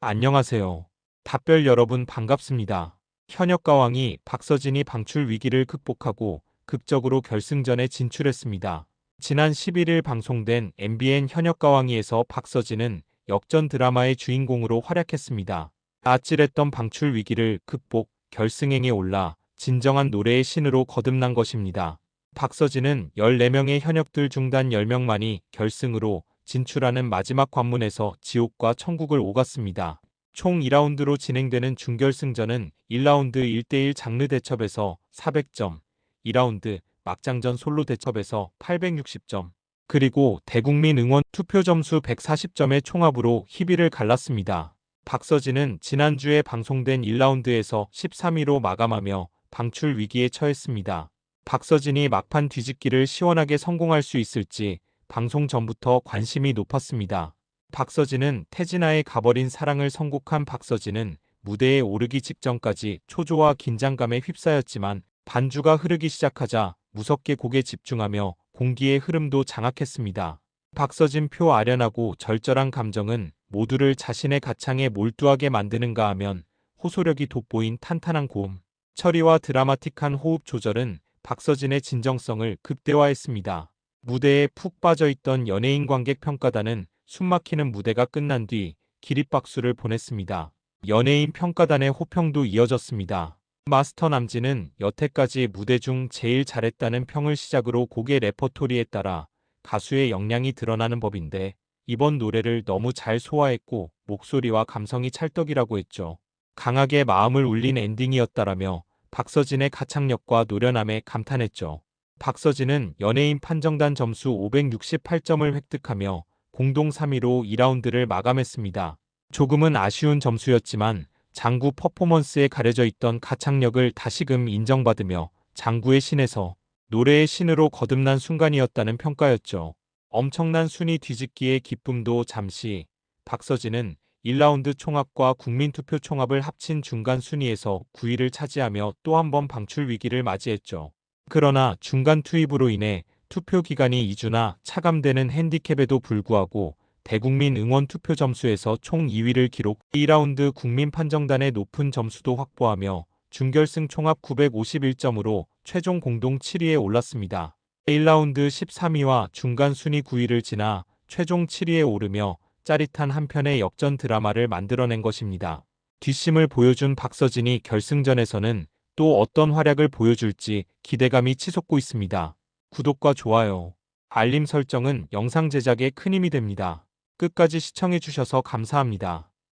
안녕하세요. 답별 여러분 반갑습니다. 현역 가왕이 박서진이 방출 위기를 극복하고 극적으로 결승전에 진출했습니다. 지난 11일 방송된 MBN 현역 가왕이에서 박서진은 역전 드라마의 주인공으로 활약했습니다. 아찔했던 방출 위기를 극복, 결승행에 올라 진정한 노래의 신으로 거듭난 것입니다. 박서진은 14명의 현역들 중단 10명만이 결승으로 진출하는 마지막 관문에서 지옥과 천국을 오갔습니다. 총 2라운드로 진행되는 준결승전은 1라운드 1대1 장르 대첩에서 400점, 2라운드 막장전 솔로 대첩에서 860점, 그리고 대국민 응원 투표 점수 140점의 총합으로 희비를 갈랐습니다. 박서진은 지난주에 방송된 1라운드에서 13위로 마감하며 방출 위기에 처했습니다. 박서진이 막판 뒤집기를 시원하게 성공할 수 있을지 방송 전부터 관심이 높았습니다. 박서진은 태진아의 가버린 사랑을 선곡한 박서진은 무대에 오르기 직전까지 초조와 긴장감에 휩싸였지만 반주가 흐르기 시작하자 무섭게 곡에 집중하며 공기의 흐름도 장악했습니다. 박서진 표 아련하고 절절한 감정은 모두를 자신의 가창에 몰두하게 만드는가 하면 호소력이 돋보인 탄탄한 고음, 처리와 드라마틱한 호흡 조절은 박서진의 진정성을 극대화했습니다. 무대에 푹 빠져있던 연예인 관객 평가단은 숨막히는 무대가 끝난 뒤 기립박수를 보냈습니다. 연예인 평가단의 호평도 이어졌습니다. 마스터 남진은 여태까지 무대 중 제일 잘했다는 평을 시작으로 곡의 레퍼토리에 따라 가수의 역량이 드러나는 법인데 이번 노래를 너무 잘 소화했고 목소리와 감성이 찰떡이라고 했죠. 강하게 마음을 울린 엔딩이었다라며 박서진의 가창력과 노련함에 감탄했죠. 박서진은 연예인 판정단 점수 568점을 획득하며 공동 3위로 2라운드를 마감했습니다. 조금은 아쉬운 점수였지만 장구 퍼포먼스에 가려져 있던 가창력을 다시금 인정받으며 장구의 신에서 노래의 신으로 거듭난 순간이었다는 평가였죠. 엄청난 순위 뒤집기의 기쁨도 잠시 박서진은 1라운드 총합과 국민투표 총합을 합친 중간 순위에서 9위를 차지하며 또 한 번 방출 위기를 맞이했죠. 그러나 중간 투입으로 인해 투표 기간이 2주나 차감되는 핸디캡에도 불구하고 대국민 응원 투표 점수에서 총 2위를 기록 2라운드 국민 판정단의 높은 점수도 확보하며 준결승 총합 951점으로 최종 공동 7위에 올랐습니다. 1라운드 13위와 중간 순위 9위를 지나 최종 7위에 오르며 짜릿한 한 편의 역전 드라마를 만들어낸 것입니다. 뒷심을 보여준 박서진이 결승전에서는 또 어떤 활약을 보여줄지 기대감이 치솟고 있습니다. 구독과 좋아요, 알림 설정은 영상 제작에 큰 힘이 됩니다. 끝까지 시청해주셔서 감사합니다.